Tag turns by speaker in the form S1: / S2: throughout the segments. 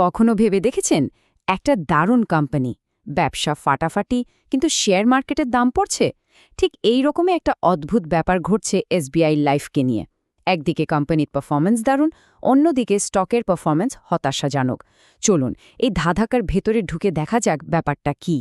S1: কখনো ভেবে দেখেছেন? একটা দারুণ কোম্পানি ব্যবসা ফাটাফাটি, কিন্তু শেয়ার মার্কেটের দাম পড়ছে? ঠিক এই রকমই একটা অদ্ভুত ব্যাপার ঘটছে এসবিআই লাইফকে নিয়ে। একদিকে কোম্পানির পারফরম্যান্স দারুণ, অন্যদিকে স্টকের পারফরম্যান্স হতাশাজনক। চলুন, এই ধাধাকার ভেতরে ঢুকে দেখা যাক ব্যাপারটা কি।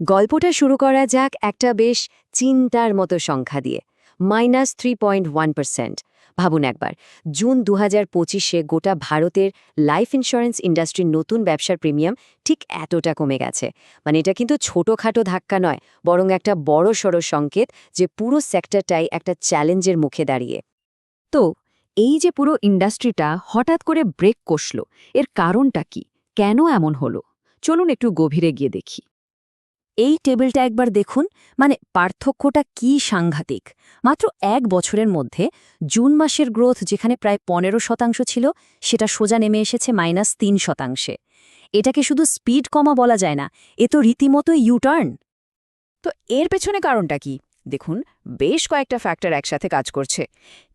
S2: গল্পটা শুরু করা যাক একটা বেশ চিন্তার মতো সংখ্যা দিয়ে। Minus three point one percent. ভাবুন একবার, জুন দু হাজার পঁচিশে গোটা ভারতের লাইফ ইন্স্যুরেন্স ইন্ডাস্ট্রির নতুন ব্যবসার প্রিমিয়াম ঠিক এতটা কমে গেছে। মানে এটা কিন্তু ছোটোখাটো ধাক্কা নয়, বরং একটা বড় সড়ো সংকেত যে পুরো সেক্টরটাই একটা চ্যালেঞ্জের মুখে দাঁড়িয়ে।
S1: তো, এই যে পুরো ইন্ডাস্ট্রিটা হঠাৎ করে ব্রেক কষল, এর কারণটা কি? কেন এমন হলো? চলুন একটু গভীরে গিয়ে দেখি। এই টেবিলটা একবার দেখুন মানে পার্থক্যটা কি সাংঘাতিক। মাত্র এক বছরের মধ্যে জুন মাসের গ্রোথ যেখানে প্রায় পনেরো শতাংশ ছিল, সেটা সোজা নেমে এসেছে মাইনাস তিন শতাংশে। এটাকে শুধু স্পিড কমা বলা যায় না, এ তো রীতিমতো ইউটার্ন তো এর পেছনে কারণটা কি? দেখুন, বেশ কয়েকটা ফ্যাক্টর একসাথে কাজ করছে।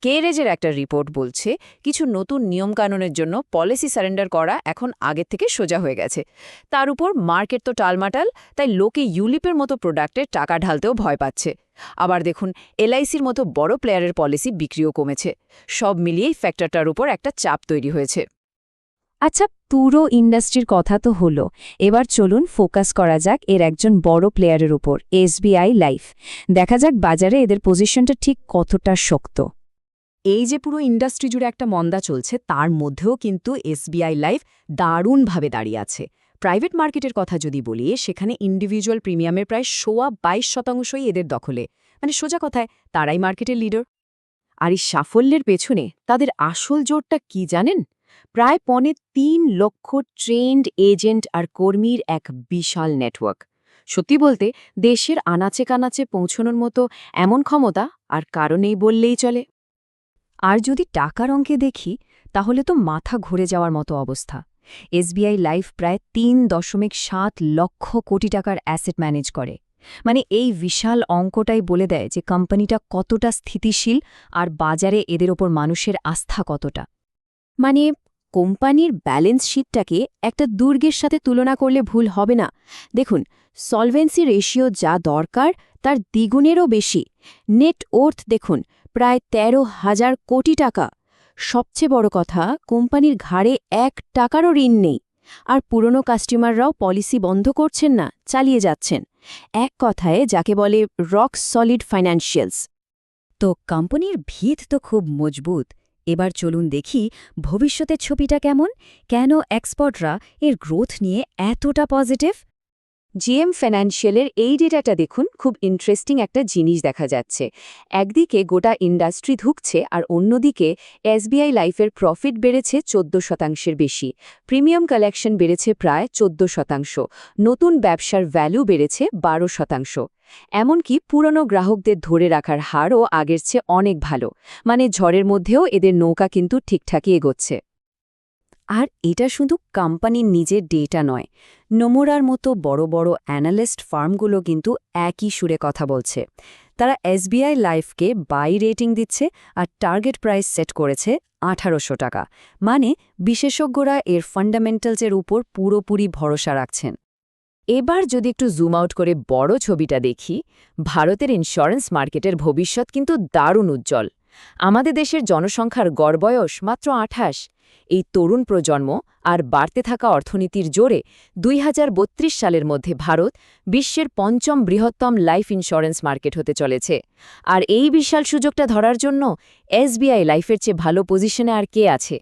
S1: কেরেজের একটা রিপোর্ট বলছে, কিছু নতুন নিয়মকানুনের জন্য পলিসি সারেন্ডার করা এখন আগের থেকে সোজা হয়ে গেছে। তার উপর মার্কেট তো টালমাটাল, তাই লোকে ইউলিপের মতো প্রোডাক্টের টাকা ঢালতেও ভয় পাচ্ছে। আবার দেখুন এলআইসির মতো বড় প্লেয়ারের পলিসি বিক্রিও কমেছে। সব মিলিয়েই ফ্যাক্টরটার উপর একটা চাপ তৈরি হয়েছে।
S3: আচ্ছা পুরো ইন্ডাস্ট্রির কথা তো হলো। এবার চলুন ফোকাস করা যাক এর একজন বড় প্লেয়ারের উপর, এসবিআই লাইফ। দেখা যাক বাজারে এদের পজিশনটা ঠিক কতটা শক্ত।
S1: এই যে পুরো ইন্ডাস্ট্রি জুড়ে একটা মন্দা চলছে, তার মধ্যেও কিন্তু এসবিআই লাইফ দারুণভাবে দাঁড়িয়ে আছে। প্রাইভেট মার্কেটের কথা যদি বলি, সেখানে ইন্ডিভিজুয়াল প্রিমিয়ামের প্রায় সোয়া বাইশ শতাংশই এদের দখলে। মানে সোজা কথায়, তারাই মার্কেটের লিডার আর এই সাফল্যের পেছনে তাদের আসল জোরটা কি জানেন? প্রায় পনে তিন লক্ষ ট্রেন্ড এজেন্ট আর কর্মীর এক বিশাল নেটওয়ার্ক। সত্যি বলতে, দেশের আনাচে কানাচে পৌঁছনোর মতো এমন ক্ষমতা আর কারণেই বললেই চলে।
S3: আর যদি টাকার অঙ্কে দেখি, তাহলে তো মাথা ঘুরে যাওয়ার মতো অবস্থা। এসবিআই লাইফ প্রায় তিন দশমিক সাত লক্ষ কোটি টাকার অ্যাসেট ম্যানেজ করে। মানে এই বিশাল অঙ্কটাই বলে দেয় যে কোম্পানিটা কতটা স্থিতিশীল আর বাজারে এদের ওপর মানুষের আস্থা কতটা।
S1: মানে কোম্পানির ব্যালেন্স শিটটাকে একটা দুর্গের সাথে তুলনা করলে ভুল হবে না। দেখুন, সলভেন্সি রেশিও যা দরকার তার দ্বিগুণেরও বেশি। নেট ওর্থ দেখুন, প্রায় তেরো হাজার কোটি টাকা। সবচেয়ে বড় কথা, কোম্পানির ঘাড়ে এক টাকারও ঋণ নেই। আর পুরনো কাস্টমাররাও পলিসি বন্ধ করছেন না, চালিয়ে যাচ্ছেন। এক কথায়, যাকে বলে রক সলিড ফাইন্যান্সিয়ালস।
S3: তো কোম্পানির ভিত তো খুব মজবুত। এবার চলুন দেখি ভবিষ্যতের ছবিটা কেমন? কেন এক্সপার্টরা এর গ্রোথ নিয়ে এতটা পজিটিভ
S2: জিএম ফিনান্সিয়ালের এই ডেটাটা দেখুন, খুব ইন্টারেস্টিং একটা জিনিস দেখা যাচ্ছে। একদিকে গোটা ইন্ডাস্ট্রি ধুকছে আর অন্যদিকে এসবিআই লাইফের প্রফিট বেড়েছে চোদ্দ শতাংশের বেশি। প্রিমিয়াম কালেকশন বেড়েছে প্রায় চোদ্দ শতাংশ। নতুন ব্যবসার ভ্যালু বেড়েছে বারো শতাংশ। এমনকি পুরনো গ্রাহকদের ধরে রাখার হারও আগের চেয়ে অনেক ভালো। মানে ঝড়ের মধ্যেও এদের নৌকা কিন্তু ঠিকঠাকই এগোচ্ছে।
S1: আর এটা শুধু কোম্পানির নিজের ডেটা নয়। নোমোরার মতো বড় বড় অ্যানালিস্ট ফার্মগুলো কিন্তু একই সুরে কথা বলছে। তারা এসবিআই লাইফকে বাই রেটিং দিচ্ছে আর টার্গেট প্রাইস সেট করেছে আঠারোশো টাকা। মানে বিশেষজ্ঞরা এর ফান্ডামেন্টালসের উপর পুরোপুরি ভরসা রাখছেন। এবার যদি একটু জুম আউট করে বড় ছবিটা দেখি, ভারতের ইন্স্যুরেন্স মার্কেটের ভবিষ্যৎ কিন্তু দারুণ উজ্জ্বল। আমাদের দেশের জনসংখ্যার গড় বয়স মাত্র আঠাশ। এই তরুণ প্রজন্ম আর বাড়তে থাকা অর্থনীতির জোরে দুই হাজার বত্রিশ সালের মধ্যে ভারত বিশ্বের পঞ্চম বৃহত্তম লাইফ ইন্স্যুরেন্স মার্কেট হতে চলেছে। আর এই বিশাল সুযোগটা ধরার জন্য এসবিআই লাইফের চেয়ে ভালো পজিশনে আর কে আছে?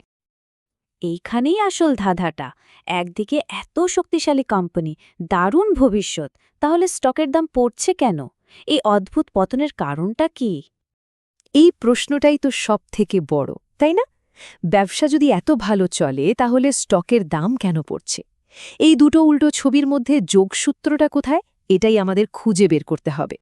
S3: এইখানেই আসল ধাঁধাটা। একদিকে এত শক্তিশালী কোম্পানি দারুণ ভবিষ্যৎ তাহলে স্টকের দাম পড়ছে কেন? এই অদ্ভুত পতনের কারণটা কি?
S1: এই প্রশ্নটাই তো সব থেকে বড় তাই না? ব্যবসা যদি এত ভালো চলে, তাহলে স্টকের দাম কেন পড়ছে? এই দুটো উল্টো ছবির মধ্যে যোগসূত্রটা কোথায়? এটাই আমাদের খুঁজে বের করতে হবে।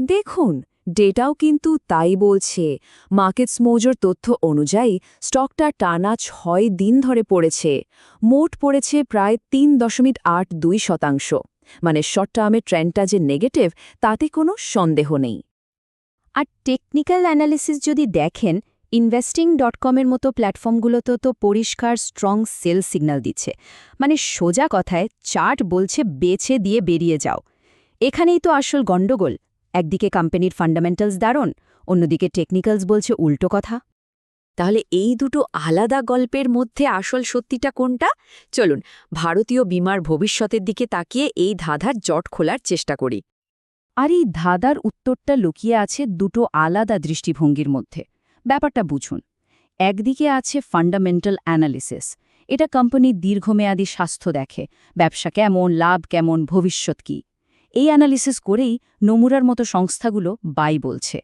S1: দেখুন, ডেটাও কিন্তু তাই বলছে। মার্কেটস মোজর তথ্য অনুযায়ী, স্টকটা টানা ছয় দিন ধরে পড়েছে। মোট পড়েছে প্রায় তিন দশমিক আট দুই শতাংশ। মানে শর্ট টার্মের ট্রেন্ডটা যে নেগেটিভ তাতে কোনো সন্দেহ নেই।
S3: আর টেকনিক্যাল অ্যানালিসিস যদি দেখেন
S2: ইনভেস্টিং ডট কমের মতো প্ল্যাটফর্মগুলোতে তো পরিষ্কার স্ট্রং সেল সিগন্যাল দিচ্ছে। মানে সোজা কথায় চার্ট বলছে বেছে দিয়ে বেরিয়ে যাও। এখানেই তো আসল গণ্ডগোল। একদিকে কোম্পানির ফান্ডামেন্টালস দারুণ, অন্যদিকে টেকনিক্যালস বলছে উল্টো কথা।
S1: তাহলে এই দুটো আলাদা গল্পের মধ্যে আসল সত্যিটা কোনটা? চলুন, ভারতীয় বিমার ভবিষ্যতের দিকে তাকিয়ে এই ধাঁধার জট খোলার চেষ্টা করি।
S2: আর এই ধাঁধার উত্তরটা লুকিয়ে আছে দুটো আলাদা দৃষ্টিভঙ্গির মধ্যে। ব্যাপারটা বুঝুন। একদিকে আছে ফান্ডামেন্টাল অ্যানালিসিস এটা কোম্পানির দীর্ঘমেয়াদী স্বাস্থ্য দেখে, ব্যবসা কেমন, লাভ কেমন, ভবিষ্যৎ কি। এই অ্যানালিসিস করেই নমুরার মতো সংস্থাগুলো বাই বলছে।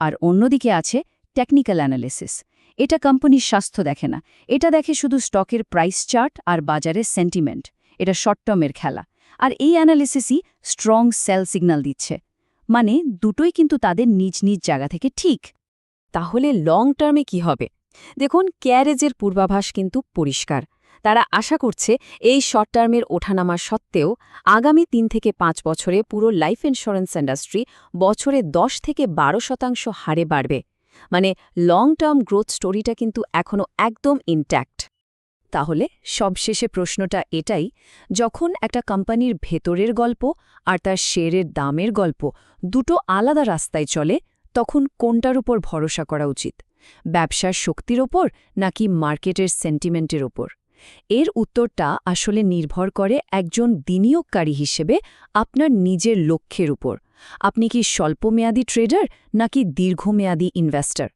S2: আর অন্যদিকে আছে টেকনিক্যাল অ্যানালিসিস এটা কোম্পানির স্বাস্থ্য দেখে না। এটা দেখে শুধু স্টকের প্রাইস চার্ট আর বাজারের সেন্টিমেন্ট এটা শর্ট টার্মের খেলা। আর এই অ্যানালিসিসই স্ট্রং সেল সিগন্যাল দিচ্ছে। মানে দুটোই কিন্তু তাদের নিজ নিজ জায়গা থেকে ঠিক।
S3: তাহলে লং টার্মে কি হবে? দেখুন ক্যারেজের পূর্বাভাস কিন্তু পরিষ্কার। তারা আশা করছে এই শর্ট টার্মের ওঠানামা সত্ত্বেও আগামী তিন থেকে পাঁচ বছরে পুরো লাইফ ইন্স্যুরেন্স ইন্ডাস্ট্রি বছরে দশ থেকে বারো শতাংশ হারে বাড়বে। মানে লং টার্ম গ্রোথ স্টোরিটা কিন্তু এখনও একদম ইনট্যাক্ট তাহলে সবশেষে প্রশ্নটা এটাই, যখন একটা কোম্পানির ভেতরের গল্প আর তার শেয়ারের দামের গল্প দুটো আলাদা রাস্তায় চলে তখন কোনটার উপর ভরসা করা উচিত? ব্যবসার শক্তির ওপর নাকি মার্কেটের সেন্টিমেন্টের ওপর? এর উত্তরটা আসলে নির্ভর করে একজন বিনিয়োগকারী হিসেবে আপনার নিজের লক্ষ্যের উপর। আপনি কি স্বল্পমেয়াদী ট্রেডার নাকি দীর্ঘমেয়াদী ইনভেস্টর?